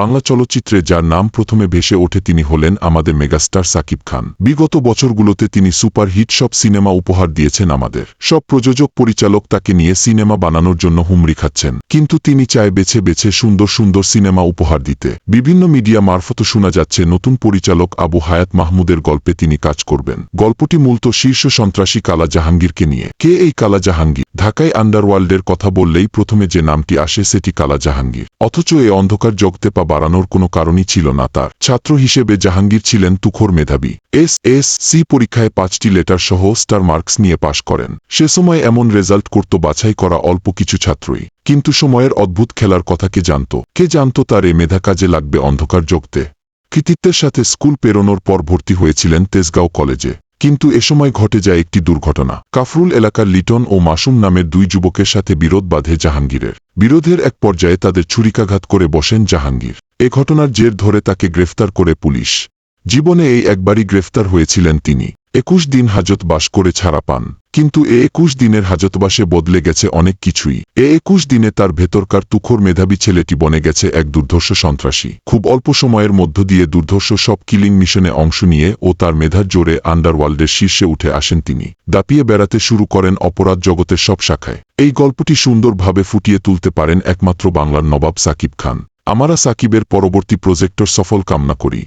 বাংলা চলচ্চিত্রে যার নাম প্রথমে ভেসে ওঠে তিনি হলেন আমাদের মেগাস্টার সাকিব খান। বিগত বছরগুলোতে তিনি সুপারহিট সব সিনেমা উপহার দিয়েছেন আমাদের। সব প্রযোজক পরিচালক তাকে নিয়ে সিনেমা বানানোর জন্য হুমড়ি খাচ্ছেন। কিন্তু তিনি চায় বেছে বেছে সুন্দর সুন্দর সিনেমা উপহার দিতে। বিভিন্ন মিডিয়া মারফত শোনা যাচ্ছে নতুন পরিচালক আবু হায়াত মাহমুদের গল্পে তিনি কাজ করবেন। গল্পটি মূলত শীর্ষ সন্ত্রাসী কালা জাহাঙ্গীরকে নিয়ে। কে এই কালা জাহাঙ্গীর ঢাকায় আন্ডারওয়ার্ল্ডের কথা বললেই প্রথমে যে নামটি আসে সেটি কালা জাহাঙ্গীর অথচ এ অন্ধকার জগতে পা বাড়ানোর কোনো কারণই ছিল না তার। ছাত্র হিসেবে জাহাঙ্গীর ছিলেন তুখোর মেধাবী। এস এস সি পরীক্ষায় পাঁচটি লেটার সহ স্টার মার্কস নিয়ে পাশ করেন। সে সময় এমন রেজাল্ট করত বাছাই করা অল্প কিছু ছাত্রই। কিন্তু সময়ের অদ্ভুত খেলার কথা কে জানত? কে জানত তার এ মেধা কাজে লাগবে অন্ধকার যোগতে কৃতিত্বের সাথে স্কুল পেরোনোর পর ভর্তি হয়েছিলেন তেজগাঁও কলেজে। কিন্তু এ সময় ঘটে যায় একটি দুর্ঘটনা। কাফরুল এলাকার লিটন ও মাসুম নামের দুই যুবকের সাথে বিরোধ বাঁধে জাহাঙ্গীরের। বিরোধের এক পর্যায়ে তাদের ছুরিকাঘাত করে বসেন জাহাঙ্গীর। এ ঘটনার জের ধরে তাকে গ্রেফতার করে পুলিশ। জীবনে এই একবারই গ্রেফতার হয়েছিলেন তিনি। একুশ দিন হাজত বাস করে ছাড়া পান। কিন্তু এ একুশ দিনের হাজতবাসে বদলে গেছে অনেক কিছুই। এ একুশ দিনে তার ভেতরকার তুখোর মেধাবী ছেলেটি বনে গেছে এক দুর্ধর্ষ সন্ত্রাসী। খুব অল্প সময়ের মধ্য দিয়ে দুর্ধর্ষ সব কিলিং মিশনে অংশ নিয়ে ও তার মেধার জোরে আন্ডারওয়ার্ল্ডের শীর্ষে উঠে আসেন তিনি। দাপিয়ে বেড়াতে শুরু করেন অপরাধ জগতের সব শাখায়। এই গল্পটি সুন্দরভাবে ফুটিয়ে তুলতে পারেন একমাত্র বাংলার নবাব সাকিব খান। আমারা সাকিবের পরবর্তী প্রজেক্টর সফল কামনা করি।